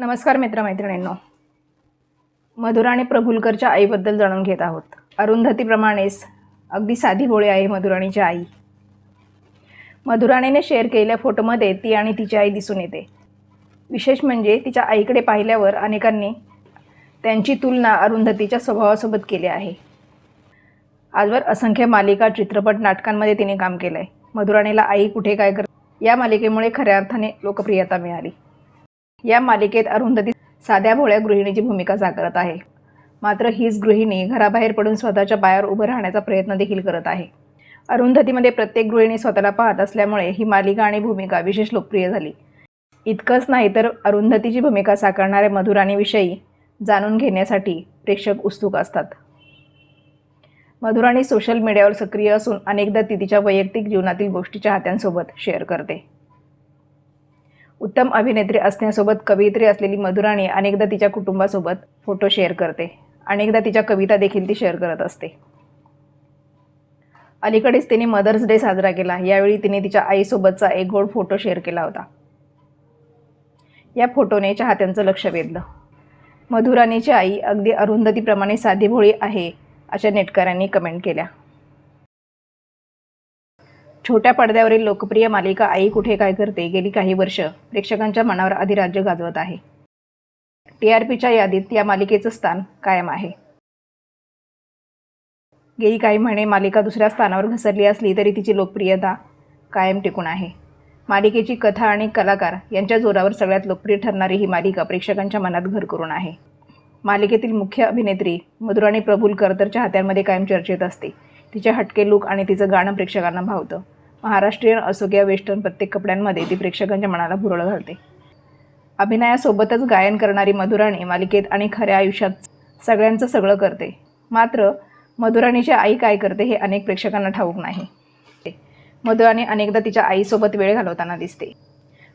नमस्कार मित्रमैत्रिणींनो. मधुरा आणि प्रभुलकरच्या आईबद्दल जाणून घेत आहोत. अरुंधतीप्रमाणेच अगदी साधी भोळी आहे मधुराणीची आई. मधुराणीने शेअर केलेल्या फोटोमध्ये ती आणि तिची आई दिसून येते. विशेष म्हणजे तिच्या आईकडे पाहिल्यावर अनेकांनी त्यांची तुलना अरुंधतीच्या स्वभावासोबत केली आहे. आजवर असंख्य मालिका चित्रपट नाटकांमध्ये तिने काम केलं आहे मधुराणीला आई कुठे काय कर या मालिकेमुळे खऱ्या अर्थाने लोकप्रियता मिळाली. या मालिकेत अरुंधती साध्या भोळ्या गृहिणीची भूमिका साकारत आहे. मात्र हीच गृहिणी घराबाहेर पडून स्वतःच्या पायावर उभं राहण्याचा प्रयत्न देखील करत आहे. अरुंधतीमध्ये प्रत्येक गृहिणी स्वतःला पाहत असल्यामुळे ही मालिका आणि भूमिका विशेष लोकप्रिय झाली. इतकंच नाही तर अरुंधतीची भूमिका साकारणाऱ्या मधुराणीविषयी जाणून घेण्यासाठी प्रेक्षक उत्सुक असतात. मधुराणी सोशल मीडियावर सक्रिय असून अनेकदा ती तिच्या वैयक्तिक जीवनातील गोष्टी चाहत्यांसोबत शेअर करते. उत्तम अभिनेत्री असण्यासोबत कवयित्री असलेली मधुराणी अनेकदा तिच्या कुटुंबासोबत फोटो शेअर करते. अनेकदा तिच्या कविता देखील ती शेअर करत असते. अलीकडेच तिने मदर्स डे साजरा केला. यावेळी तिने तिच्या आईसोबतचा एक गोड फोटो शेअर केला होता. या फोटोने चाहत्यांचं लक्ष वेधलं. मधुराणीची आई अगदी अरुंधतीप्रमाणे साधी भोळी आहे अशा नेटकऱ्यांनी कमेंट केल्या. छोट्या पडद्यावरील लोकप्रिय मालिका आई कुठे काय करते गेली काही वर्ष प्रेक्षकांच्या मनावर अधिराज्य गाजवत आहे. टी आर पीच्या यादीत या मालिकेचं स्थान कायम आहे. गेली काही महिने मालिका दुसऱ्या स्थानावर घसरली असली तरी तिची लोकप्रियता कायम टिकून आहे. मालिकेची कथा आणि कलाकार यांच्या जोरावर सगळ्यात लोकप्रिय ठरणारी ही मालिका प्रेक्षकांच्या मनात घर करून आहे. मालिकेतील मुख्य अभिनेत्री मधुराणी प्रभुलकर तर चाहत्यांमध्ये कायम चर्चेत असते. तिचे हटके लूक आणि तिचं गाणं प्रेक्षकांना भावतं. महाराष्ट्रीयन असो किंवा वेस्टर्न प्रत्येक कपड्यांमध्ये ती प्रेक्षकांच्या मनाला भुरळ घालते. अभिनयासोबतच गायन करणारी मधुराणी मालिकेत आणि खऱ्या आयुष्यात सगळ्यांचं सगळं करते. मात्र मधुराणीची आई काय करते हे अनेक प्रेक्षकांना ठाऊक नाही. मधुराणी अनेकदा तिच्या आईसोबत वेळ घालवताना दिसते.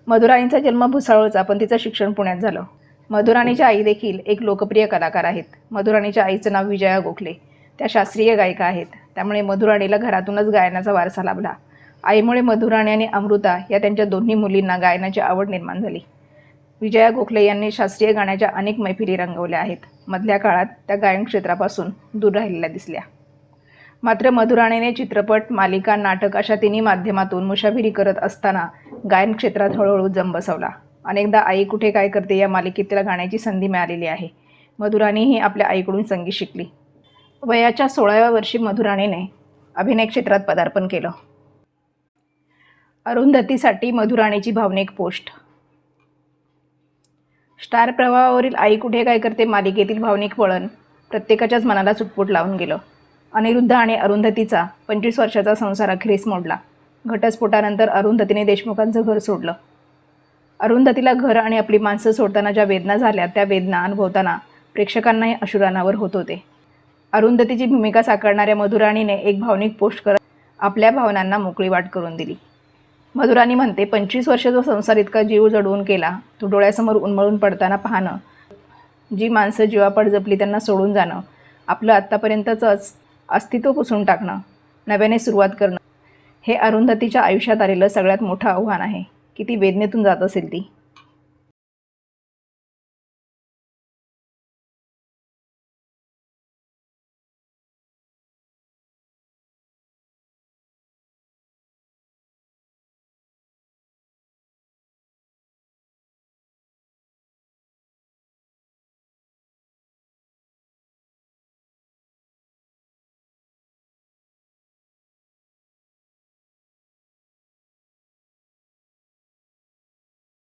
मधुराणीचा जन्म भुसावळचा पण तिचं शिक्षण पुण्यात झालं. मधुराणीच्या आई देखील एक लोकप्रिय कलाकार आहेत. मधुराणीच्या आईचं नाव विजया गोखले. त्या शास्त्रीय गायिका आहेत. त्यामुळे मधुराणीला घरातूनच गायनाचा वारसा लाभला. आईमुळे मधुराणी आणि अमृता या त्यांच्या दोन्ही मुलींना गायनाची आवड निर्माण झाली. विजया गोखले यांनी शास्त्रीय गाण्याच्या अनेक मैफिली रंगवल्या आहेत. मधल्या काळात त्या गायन क्षेत्रापासून दूर राहिलेल्या दिसल्या. मात्र मधुराणीने चित्रपट मालिका नाटक अशा तिन्ही माध्यमातून मुशाफिरी करत असताना गायन क्षेत्रात हळूहळू जम बसवला. अनेकदा आई कुठे काय करते या मालिकेत तिला गाण्याची संधी मिळालेली आहे. मधुराणीही आपल्या आईकडून संगीत शिकली. वयाच्या सोळाव्या वर्षी मधुराणीने अभिनय क्षेत्रात पदार्पण केलं. अरुंधतीसाठी मधुराणीची भावनिक पोस्ट. स्टार प्रवाहावरील आई कुठे काय करते मालिकेतील भावनिक वळण प्रत्येकाच्याच मनाला चुटपुट लावून गेलं. अनिरुद्ध आणि अरुंधतीचा पंचवीस वर्षाचा संसार अखेरीस मोडला. घटस्फोटानंतर अरुंधतीने देशमुखांचं घर सोडलं. अरुंधतीला घर आणि आपली माणसं सोडताना ज्या वेदना झाल्या त्या वेदना अनुभवताना प्रेक्षकांनाही अशुरानावर होत होते. अरुंधतीची भूमिका साकारणाऱ्या मधुराणीने एक भावनिक पोस्ट करत आपल्या भावनांना मोकळी वाट करून दिली. मधुरानी म्हणते पंचवीस वर्षाचा संसार इतका जीव जडवून केला तो डोळ्यासमोर उन्मळून पडताना पाहणं. जी माणसं जीवापाड जपली त्यांना सोडून जाणं. आपलं आत्तापर्यंतचं अस्तित्व पुसून टाकणं. नव्याने सुरुवात करणं. हे अरुंधतीच्या आयुष्यात आलेलं सगळ्यात मोठं आव्हान आहे. किती वेदनेतून जात असेल ती.